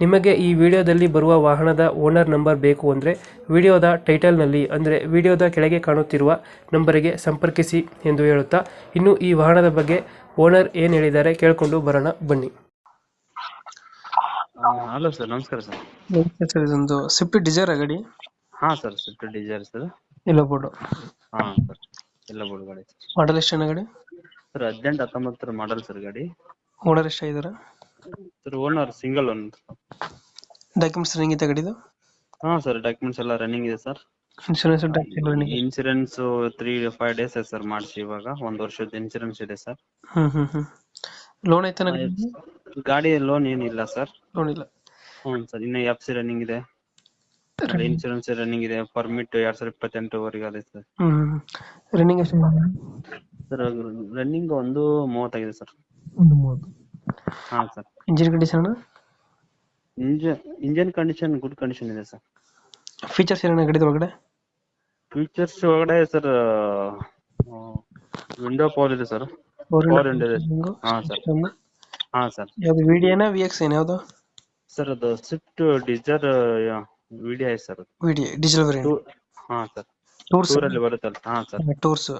ನಿಮಗೆ ಈ ವಿಡಿಯೋದಲ್ಲಿ ಬರುವ ವಾಹನದ ಓನರ್ ನಂಬರ್ ಬೇಕು ಅಂದರೆ ವಿಡಿಯೋದ ಟೈಟಲ್ನಲ್ಲಿ ಅಂದರೆ ವಿಡಿಯೋದ ಕೆಳಗೆ ಕಾಣುತ್ತಿರುವ ನಂಬರಿಗೆ ಸಂಪರ್ಕಿಸಿ ಎಂದು ಹೇಳುತ್ತಾ ಇನ್ನು ಈ ವಾಹನದ ಬಗ್ಗೆ ಓನರ್ ಏನು ಹೇಳಿದ್ದಾರೆ ಕೇಳಿಕೊಂಡು ಬರೋಣ ಬನ್ನಿ. ಹಲೋ ಸರ್ ನಮಸ್ಕಾರ ಸರ್. ಸರ್ ಇದೊಂದು ಸ್ವಿಫ್ಟ್ ಡಿಸೈರ್ ಗಾಡಿ. ಹಾಂ ಸರ್ ಸ್ವಿಫ್ಟ್ ಡಿಸೈರ್ ಸರ್. ಇಲ್ಲ ಬೋರ್ಡು ಹಾಂ ಸರ್ ಎಲ್ಲ ಬೋರ್ಡ್ ಗಾಡಿ. ಮಾಡಲ್ ಎಷ್ಟು ಗಾಡಿ? ಸರ್ ಹದಿನೆಂಟು ಹತ್ತೊಂಬತ್ತರ ಮಾಡಲ್ ಸರ್ ಗಾಡಿ. Owner ಎಷ್ಟಾಗಿದ್ದಾರೆ sir owner single own documents running ಇದೆ ಗಾಡಿದು ಹಾಂ ಸರ್ ಡಾಕ್ಯುಮೆಂಟ್ಸ್ ಎಲ್ಲ ರನ್ನಿಂಗ್ ಇದೆ sir insurance running insurance three five days ಇದೆ ಸರ್ ಮಾಡಿಸಿ ಇವಾಗ. ಒಂದು ವರ್ಷದ ಇನ್ಶೂರೆನ್ಸ್ ಇದೆ ಸರ್ ಹ್ಮ್ ಹ್ಮ್ ಲೋನ್ ಐತೆ ಗಾಡಿ ಲೋನ್ ಏನಿಲ್ಲ ಸರ್ ಲೋನ್ ಇಲ್ಲ. ಹ್ಞೂ ಸರ್ ಇನ್ನು ಎಫ್ ಸಿ ರನ್ನಿಂಗ್ ಇದೆ. ಇನ್ಶೂರೆನ್ಸ್ ರನ್ನಿಂಗ್ ಇದೆ. ಪರ್ಮಿಟ್ ಎರಡ್ ಸಾವಿರದ ಇಪ್ಪತ್ತೆಂಟುವರೆಗೆ ಅದೇ ಸರ್ ರನ್ನಿಂಗ್ ಎಷ್ಟು ಸರ್ ರನ್ನಿಂಗ್ ಒಂದು ಮೂವತ್ತಾಗಿದೆ ಸರ್ ಒಂದು ಮೂವತ್ತು. ಹಾಂ sir. Engine condition engine engine condition good condition ಇದೆ ಸರ್. ಫೀಚರ್ಸ್ ಏನೇನು ಗಾಡಿದ ಒಳಗಡೆ? ಫೀಚರ್ಸ್ ಒಳಗಡೆ ಸರ್ ವಿಂಡೋ ಪವರ್ ಇದೆ ಸರ್. ಪವರ್ ವಿಂಡೋ ಇದೆ. ಹಾ ಸರ್. ಹಾ ಸರ್. ಯಾವುದು ವಿ ಡಿ ಏನಾ ವಿ ಎಕ್ಸ್ ಏನು ಯಾವುದು? ಸರ್ ಅದು Swift Dzire video I sir V D variant ಹಾ ಸರ್. ಟೂರ್ಸ್ ಟೂರ್ ಅಲ್ಲಿ ಬರುತ್ತಲ್ಲ ಹಾ ಸರ್. ಟೂರ್ಸ್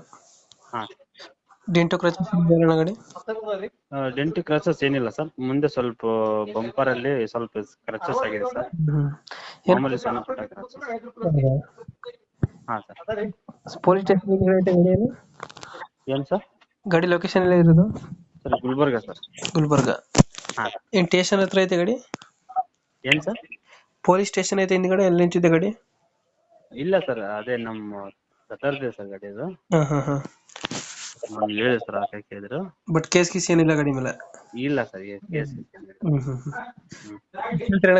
ಹಾ ಡೆಂಟೋ ಕ್ರಚಸ್ ಗಾಡಿ ಡೆಂಟ್ ಕ್ರಚಸ್ ಏನಿಲ್ಲ ಸರ್. ಮುಂದೆ ಸ್ವಲ್ಪ ಬಂಪರ್ ಅಲ್ಲಿ ಸ್ವಲ್ಪ ಕ್ರಚಸ್ ಆಗಿದೆ ಸರ್. ಮಾಮೂಲಿ ಸಣ್ಣ ಪುಟ್ಟ ಕ್ರಚಸ್ ಹಾ ಸರ್. ಪೊಲೀಸ್ ಸ್ಟೇಷನ್ ಗಾಡಿ ಏನು ಸರ್? ಗಾಡಿ ಲೊಕೇಶನ್ ಎಲ್ಲ ಇರೋದು? Sir Gulbarga sir. ಗುಲ್ಬರ್ಗ. ಹಾ. ಏನ್ ಸ್ಟೇಷನ್ ಹತ್ರ ಐತೆ ಗಾಡಿ? ಏನ್ ಸರ್? ಪೊಲೀಸ್ ಸ್ಟೇಷನ್ ಐತೆ ಹಿಂದ್ಗಡೆ ಎಲ್ಲಿ ನಿಂತಿದೆ ಗಾಡಿ? ಇಲ್ಲ ಸರ್ ಅದೇ ನಮ್ಮ ಸತರ್ದೆ ಸರ್ ಗಾಡಿ ಅದು. ಹಾ ಹಾ ಹಾ. ಹೇಳಿದೆ ಸರ್ ಆ ಕೈ ಕೇಳಿದ್ರು. ಬಟ್ ಕೇಸ್ ಕೀಸ್ ಏನಿಲ್ಲ ಗಾಡಿ ಮೇಲೆ? ಇಲ್ಲ ಸರ್ ಕೇಸ್ ಹ್ಮ್ ಹ್ಮ್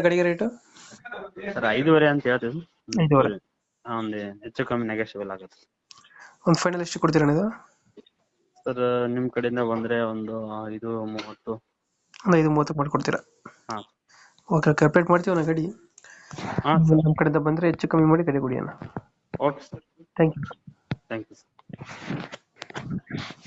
ಗಾಡಿಗೆ ರೇಟು ಸರ್ ಐದೂವರೆ ಅಂತ ಹೇಳ್ತೀವಿ ಐದೂವರೆ. ಒಂದು ಹೆಚ್ಚು ಕಮ್ಮಿ ನೆಗೋಷಿಯಬಲ್ ಆಗುತ್ತೆ. ಒಂದು ಫೈನಲ್ ಎಷ್ಟು ಕೊಡ್ತೀರಾ ಇದು ಸರ್ ನಿಮ್ ಕಡೆಯಿಂದ ಬಂದ್ರೆ ಒಂದು ಐದು ಮೂವತ್ತು. ಒಂದು ಐದು ಮೂವತ್ತು ಮಾಡ್ಕೊಡ್ತೀರಾ? ಹಾ. ಓಕೆ ಕಂಪ್ಲೀಟ್ ಮಾಡ್ತೀವಿ ಒಂದು ಗಾಡಿ. ಹಾ ನಮ್ಮ ಕಡೆಯಿಂದ ಬಂದ್ರೆ ಹೆಚ್ಚು ಕಮ್ಮಿ ಮಾಡಿ ಗಾಡಿ ಕೊಡಿ ಅಣ್ಣ. Okay sir thank you thank you sir Thank you.